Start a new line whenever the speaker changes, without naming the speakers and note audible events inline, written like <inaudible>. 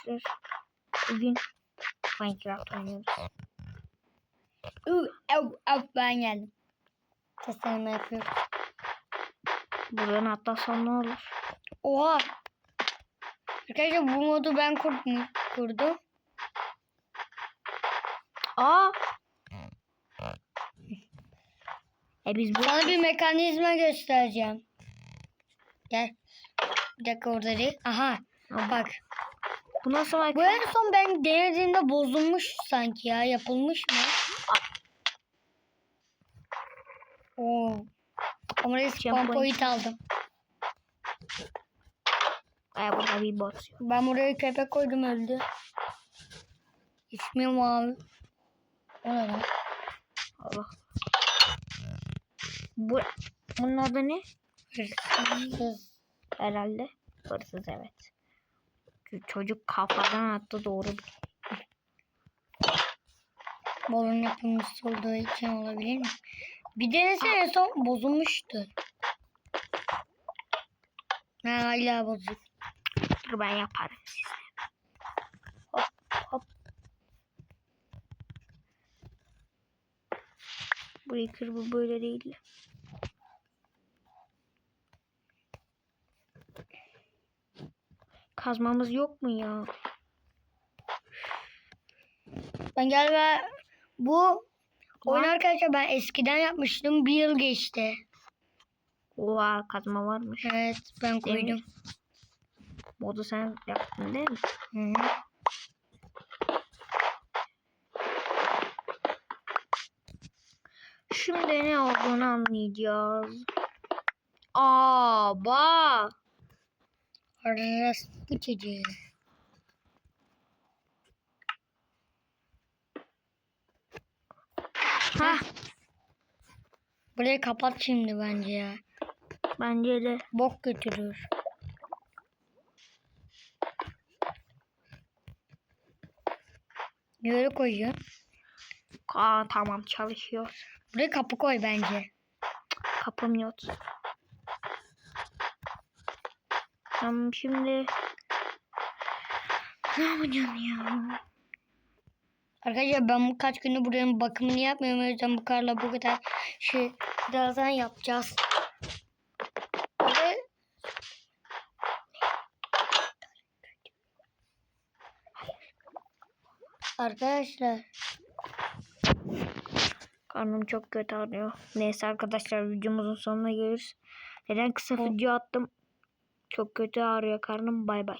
arkadaşlar. Bugün Minecraft oynuyoruz.
Uu, av, av, ben geldim. Seslenme yapıyorum.
Buradan atlasam ne olur?
Oha. Arkadaşlar bu modu ben kurdum. kurdum.
Aa! <laughs> E biz bu
Sana bir mekanizma göstereceğim. Gel. Bir dakika orada değil. Aha. Bak.
Bu nasıl
Bu
Minecraft?
en son ben denediğimde bozulmuş sanki ya. Yapılmış mı? Oo. Ama respawn
Jump
point aldım.
E burada bir bot.
Ben buraya köpek koydum öldü. İsmi mavi. O ne lan?
Allah. Bu bunun adı ne?
Hırsız.
Herhalde. Hırsız evet. Çocuk kafadan attı doğru.
Balon yapımcısı olduğu için olabilir mi? Bir denesene en son bozulmuştu. Ha, hala bozuk.
Dur ben yaparım size. Hop hop. Kır bu böyle değil. Kazmamız yok mu ya?
Ben galiba bu oyun arkadaşlar ben eskiden yapmıştım. Bir yıl geçti.
Oha kazma varmış.
Evet ben
Demir.
koydum.
Modu sen yaptın değil mi?
Hı -hı.
Şimdi ne olduğunu anlayacağız. Aa, bak.
Çocuğu.
Hah,
Burayı kapat şimdi bence ya.
bence de.
Bok götürür. Niye öyle koyuyor?
Aa, tamam çalışıyor.
Buraya kapı koy bence.
Kapım yok. Tamam şimdi ne yapacağım ya?
Arkadaşlar ben bu kaç gündür buranın bakımını yapmıyorum. O yüzden bu karla bu kadar şey birazdan yapacağız. Ve Arkadaşlar
Karnım çok kötü ağrıyor. Neyse arkadaşlar videomuzun sonuna geliriz. Neden kısa video attım? Çok kötü ağrıyor karnım. Bay bay.